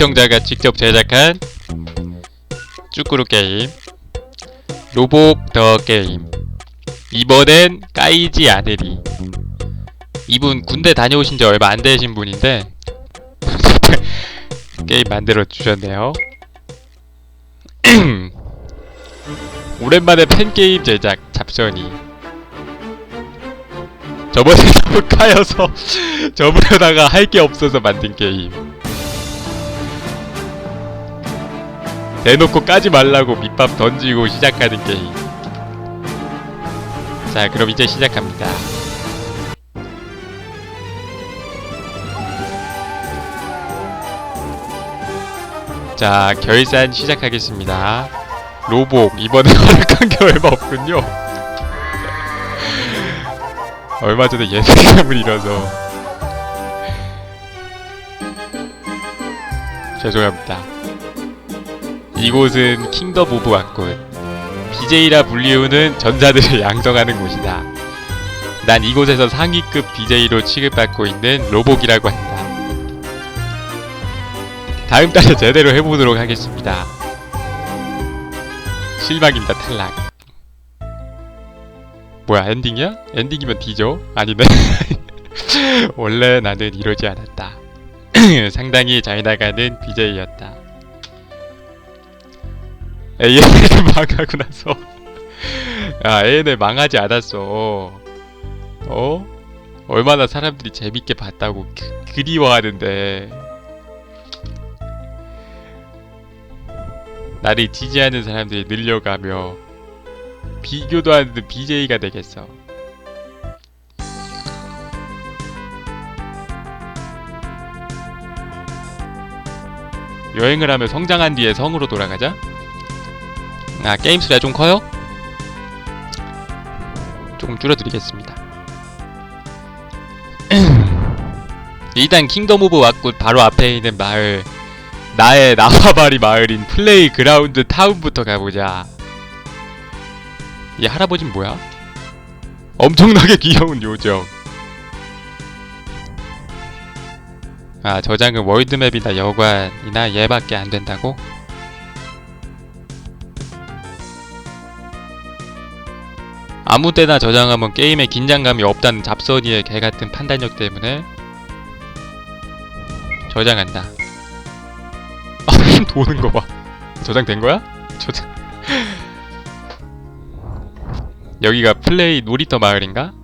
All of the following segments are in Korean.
시청자가 직접 제작한 쭈꾸루 게임 로복 더 게임. 이번엔 까이지 않으리 이분 군대 다녀오신 지 얼마 안 되신 분인데 게임 만들어 주셨네요. 오랜만에 팬게임 제작 잡선이. 저번에 너무 까여서 접으려다가 할 게 없어서 만든 게임 대놓고 까지 말라고 밑밥 던지고 시작하는 게임. 자 그럼 이제 시작합니다. 자 결산 시작하겠습니다. 로복 이번에 허락한 게 얼마 없군요. 얼마 전에 예상감을 잃어서. 죄송합니다 이곳은 킹덤 오브 왕꽃 BJ라 불리우는 전사들을 양성하는 곳이다. 난 이곳에서 상위급 BJ로 취급받고 있는 로복이라고 한다. 다음 달에 제대로 해보도록 하겠습니다. 실망입니다 탈락. 뭐야 엔딩이야? 엔딩이면 뒤져? 아니네. 원래 나는 이러지 않았다. 상당히 잘 나가는 BJ였다 AN을 망하고 나서 야 AN을 망하지 않았어 어? 얼마나 사람들이 재밌게 봤다고 그, 그리워하는데 나를 지지하는 사람들이 늘려가며 비교도 안 되는 BJ가 되겠어. 여행을 하며 성장한 뒤에 성으로 돌아가자. 아, 게임 수가 좀 커요? 조금 줄여드리겠습니다. 일단 킹덤 오브 왁굿 바로 앞에 있는 마을 나의 나와바리 마을인 플레이 그라운드 타운부터 가보자. 이 할아버진 뭐야? 엄청나게 귀여운 요정. 아 저장은 월드맵이나 여관이나 얘밖에 안 된다고? 아무 때나 저장하면 게임에 긴장감이 없다는 잡선이의 개같은 판단력 때문에 저장한다. 아, 도는 거 봐. 저장된 거야? 저장. 여기가 플레이 놀이터 마을인가?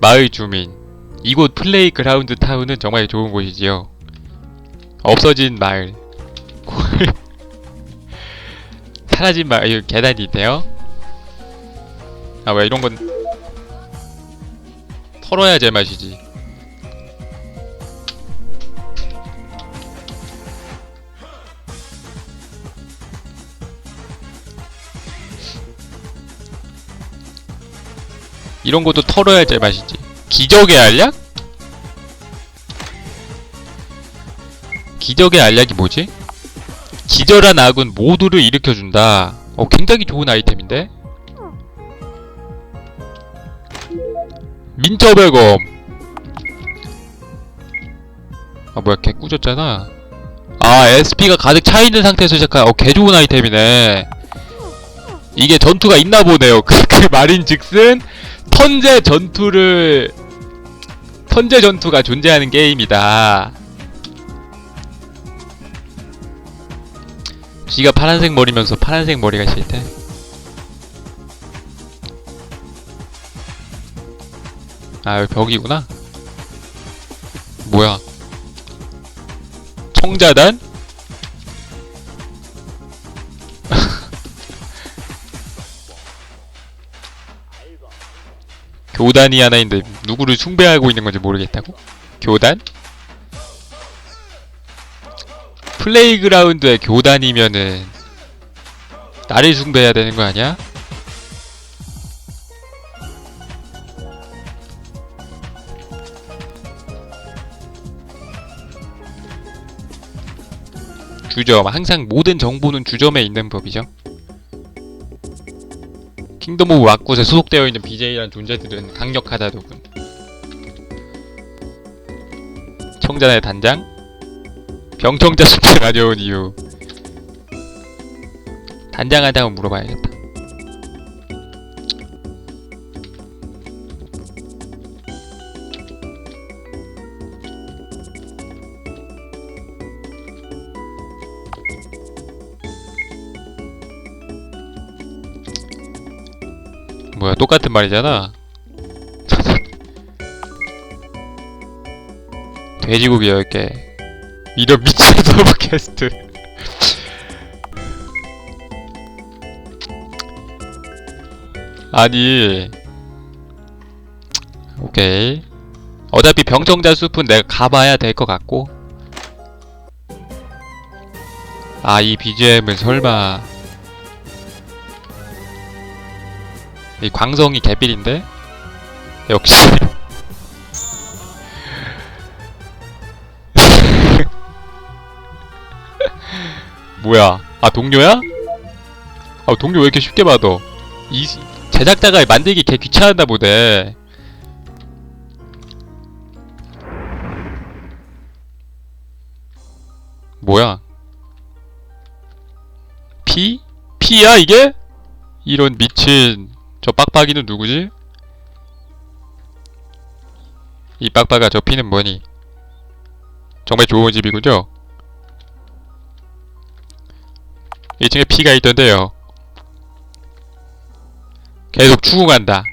마을 주민. 이곳 플레이 그라운드 타운은 정말 좋은 곳이지요. 없어진 마을. 사라진 마을. 여기 계단이 있네요. 아, 왜 이런 건 털어야 제맛이지. 이런 것도 털어야 제맛이지. 기적의 알약? 기적의 알약이 뭐지? 기절한 악은 모두를 일으켜준다. 어, 굉장히 좋은 아이템인데? 민터벨검. 아 뭐야 개 꾸졌잖아. 아 SP가 가득 차있는 상태에서 시작한 어 개 좋은 아이템이네. 이게 전투가 있나 보네요. 그, 그 말인 즉슨 턴제 전투를 턴제 전투가 존재하는 게임이다 쥐가 파란색 머리면서 파란색 머리가 싫대 아 여기 벽이구나 뭐야 청자단? 교단이 하나 있는데 누구를 숭배하고 있는 건지 모르겠다고? 교단? 플레이그라운드의 교단이면은 나를 숭배해야 되는 거 아니야? 주점 항상 모든 정보는 주점에 있는 법이죠. 킹덤 오브 왁굿에 소속되어 있는 BJ라는 존재들은 강력하다더군. 청자의 단장 병청자 숲에 가져온 이유. 단장한테 한번 물어봐야겠다. 뭐야 똑같은 말이잖아. 돼지고기 10개 이런 미친 서브캐스트. 아니. 오케이. 어차피 병청자 숲은 내가 가봐야 될 것 같고. 아 이 BGM은 설마. 이 광성이 개삘인데? 역시 뭐야? 아 동료야? 아 동료 왜 이렇게 쉽게 받아? 이 제작자가 만들기 개 귀찮았나 보네. 뭐야? 피? 피야 이게? 이런 미친 저 빡빡이는 누구지? 이 빡빡아 저 피는 뭐니? 정말 좋은 집이군요. 2층에 피가 있던데요. 계속 추궁한다.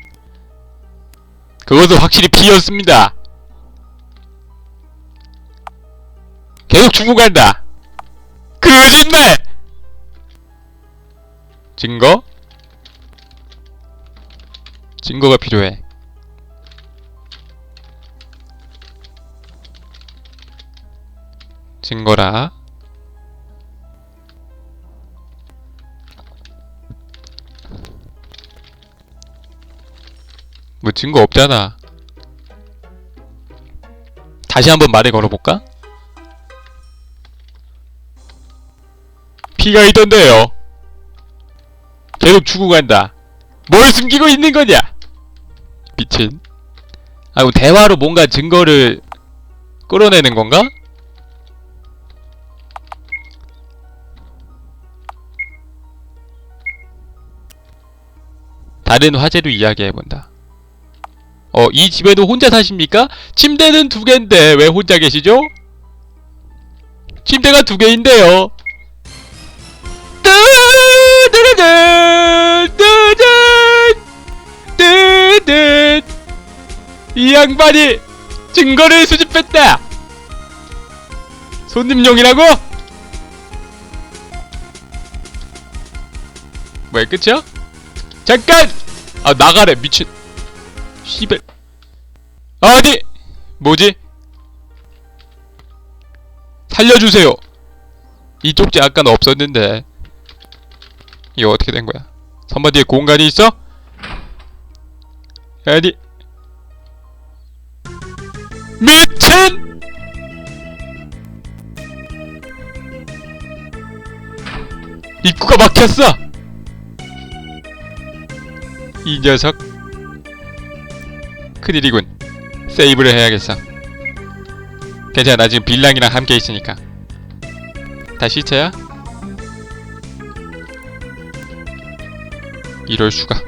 그것은 확실히 피였습니다. 계속 추궁한다. 거짓말! 증거? 증거가 필요해. 증거라. 뭐 증거 없잖아. 다시 한번 말에 걸어볼까? 피가 있던데요. 계속 죽어간다. 뭘 숨기고 있는 거냐? 미친. 아, 이거 대화로 뭔가 증거를 끌어내는 건가? 다른 화제로 이야기해본다. 어, 이 집에도 혼자 사십니까? 침대는 두 개인데 왜 혼자 계시죠? 침대가 두 개인데요. 이 양반이 증거를 수집했다. 손님용이라고? 뭐야 끝이야? 잠깐! 아 나가래 미친 씨발 아니 뭐지? 살려주세요. 이 쪽지 아까는 없었는데. 이거 어떻게 된 거야? 선반 뒤에 공간이 있어? 아니. 미친! 입구가 막혔어! 이 녀석. 큰일이군 세이브를 해야겠어. 괜찮아 나 지금 빌랑이랑 함께 있으니까. 다 시체야? 이럴 수가.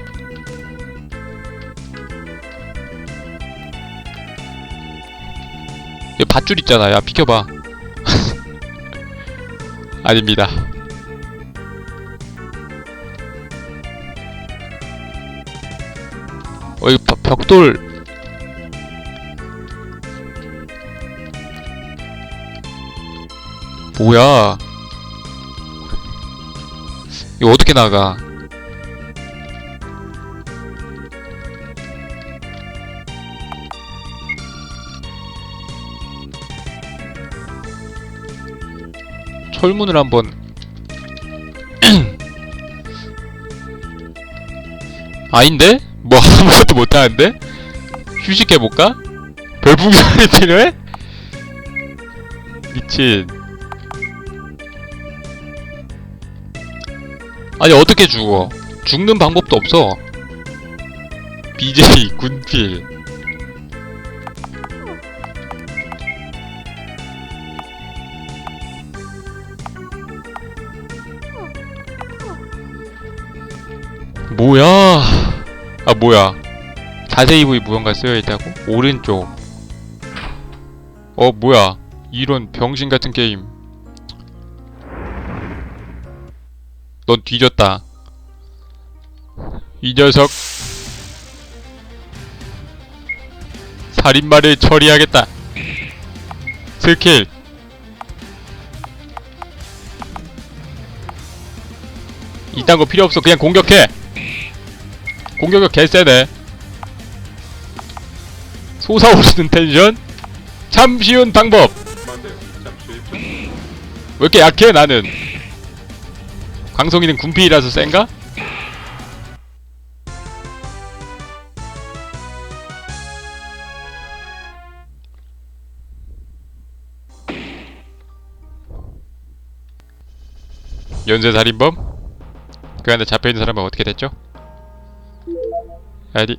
여기 밧줄 있잖아. 야 비켜봐. 아닙니다. 어, 이 벽- 벽돌. 뭐야. 이거 어떻게 나가? 철문을 한번 아닌데? 뭐 아무것도 못하는데? 휴식해볼까? 별풍선이 필요해? 미친 아니 어떻게 죽어? 죽는 방법도 없어. BJ 군필. 뭐야? 아 뭐야? 자세히 보이 무언가 쓰여 있다고? 오른쪽. 어 뭐야? 이런 병신 같은 게임. 넌 뒤졌다. 이 녀석. 살인마를 처리하겠다. 스킬. 이딴 거 필요 없어. 그냥 공격해. 공격력 개쎄네. 솟아오르는 텐션. 참 쉬운 방법. 왜 이렇게 약해 나는? 광성이는 군필이라서 센가? 연쇄살인범? 그 안에 잡혀있는 사람은 어떻게 됐죠? 아니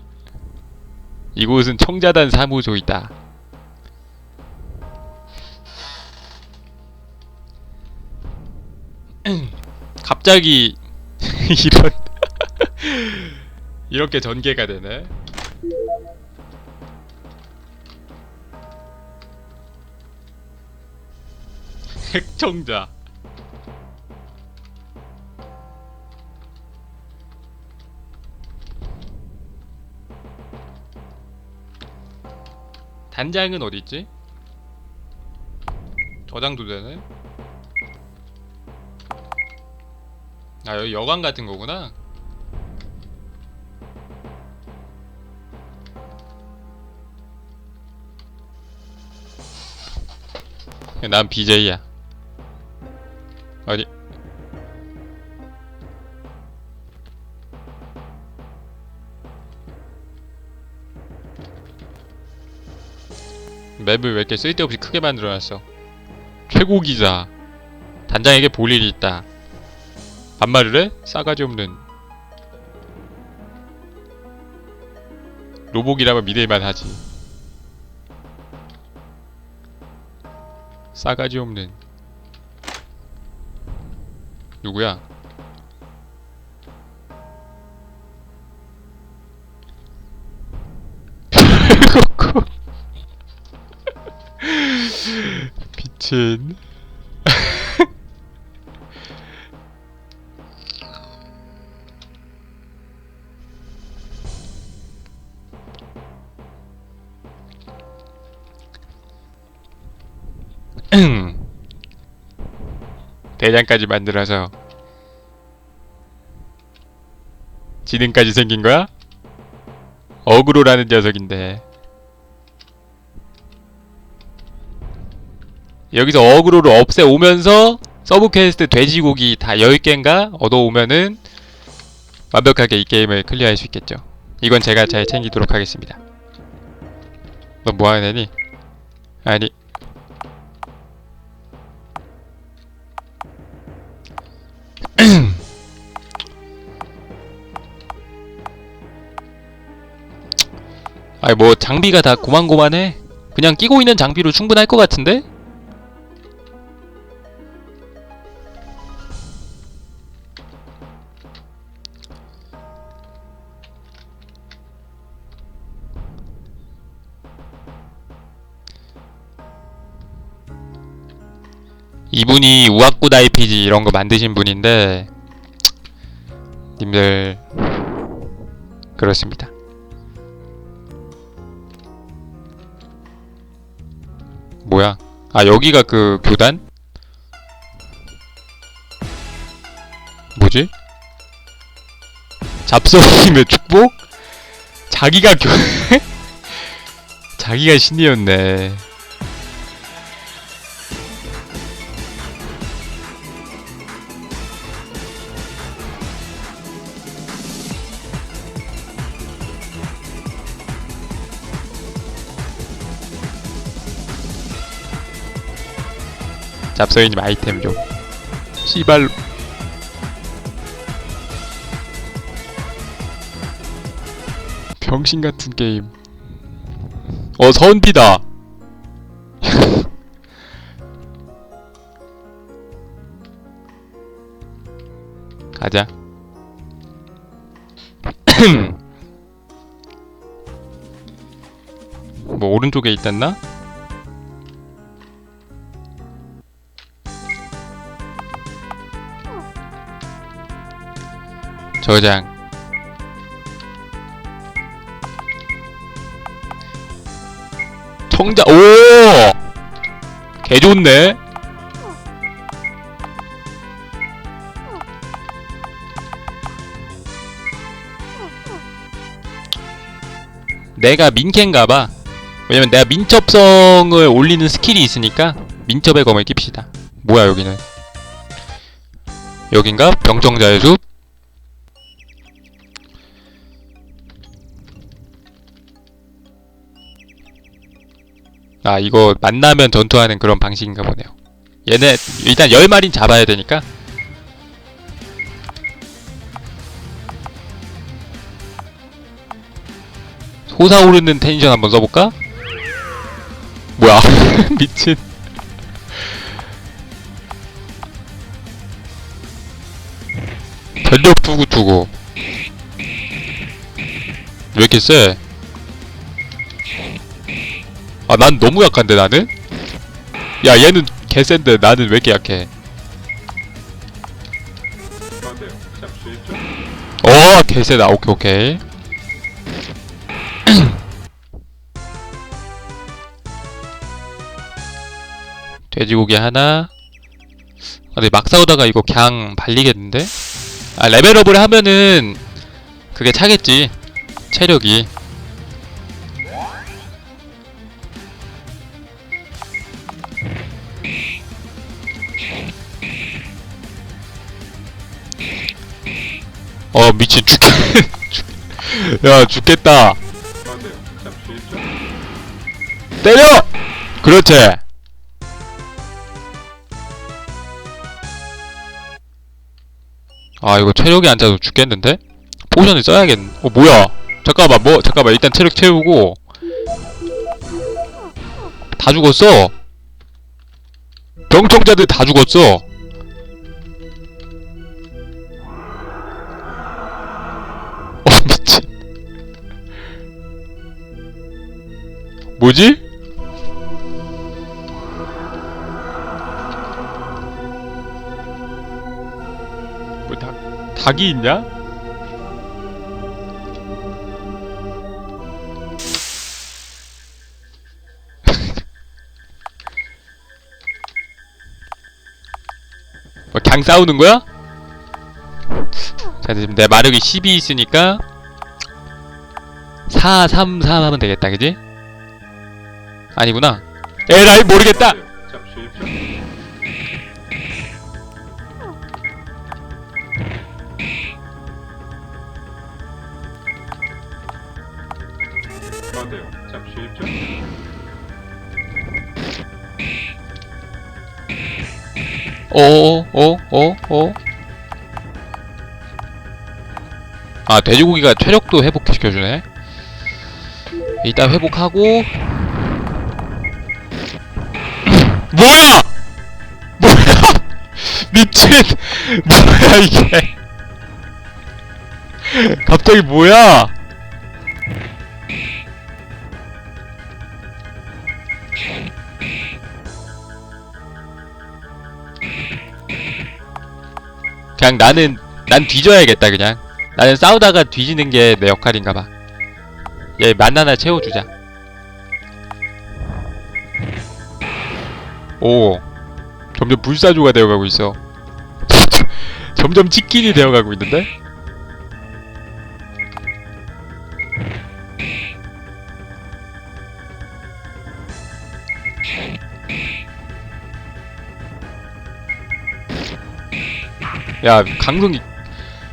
이곳은 청자단 사무소이다 갑자기 이런 이렇게 전개가 되네 핵청자 단장은 어디 있지? 저장도 되네. 아 여기 여관 같은 거구나. 난 BJ야. 어디? 맵을 왜 이렇게 쓸데없이 크게 만들어놨어? 최고 기자. 단장에게 볼 일이 있다. 반말을 해? 싸가지 없는. 로복이라면 믿을만 하지. 싸가지 없는. 누구야? 미친. 대장까지 만들어서 지능까지 생긴 거야? 어그로라는 녀석인데 여기서 어그로를 없애오면서 서브 퀘스트 돼지고기 다 10개인가 얻어오면은 완벽하게 이 게임을 클리어할 수 있겠죠 이건 제가 잘 챙기도록 하겠습니다 너 뭐하는 애니? 아니 아니 뭐 장비가 다 고만고만해 그냥 끼고 있는 장비로 충분할 것 같은데? 이분이 우악굿 RPG 이런 거 만드신 분인데 님들 그렇습니다. 뭐야? 아 여기가 그 교단? 뭐지? 잡성님의 축복? 자기가 교 자기가 신이었네. 잡서인님 아이템 좀. 씨발. 병신 같은 게임. 어 선비다. 가자. 뭐 오른쪽에 있댔나? 저장 청자 오! 개 좋네. 내가 민캔가봐. 왜냐면 내가 민첩성을 올리는 스킬이 있으니까 민첩의 검을 낍시다. 뭐야 여기는? 여긴가? 병정자의 숲? 아 이거 만나면 전투하는 그런 방식인가 보네요. 얘네 일단 10마리는 잡아야 되니까 솟아오르는 텐션 한번 써볼까? 뭐야 미친 전력 투구 투구 왜 이렇게 세? 아 난 너무 약한데 나는? 야 얘는 개센데 나는 왜 이렇게 약해? 어 개세다. 오케이 오케이. 돼지고기 하나. 아, 근데 막 싸우다가 이거 그냥 발리겠는데? 아 레벨업을 하면은 그게 차겠지. 체력이 어 미친 죽... 죽- 야 죽겠다. 때려! 그렇지. 아 이거 체력이 안 차서 죽겠는데? 포션을 써야겠... 어 뭐야? 잠깐만 뭐 잠깐만 일단 체력 채우고. 다 죽었어? 병청자들 다 죽었어 어 뭐지? 뭐 닭, 닭이 있냐? 뭐 그냥 싸우는 거야? 자 지금 내 마력이 10이 있으니까 4, 3, 3 하면 되겠다 그지? 아니구나. 에라이 모르겠다. 어어어어어 아 돼지고기가 체력도 회복시켜주네. 일단 회복하고 뭐야? 뭐야? 미친. 뭐야 이게? 갑자기 뭐야? 그냥 나는 난 뒤져야겠다 그냥. 나는 싸우다가 뒤지는 게 내 역할인가 봐 얘 만나나 채워주자 오. 점점 불사조가 되어가고 있어. 점점 치킨이 되어가고 있는데? 야 강동이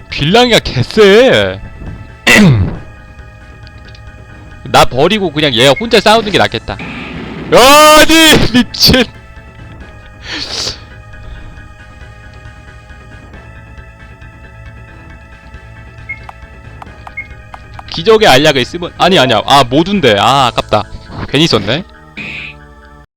빌랑이가 개쎄. 나 버리고 그냥 얘가 혼자 싸우는 게 낫겠다. 아니 미친 기적의 알약을 쓰면 아니 아니야. 아 모두인데. 아 아깝다. 괜히 썼네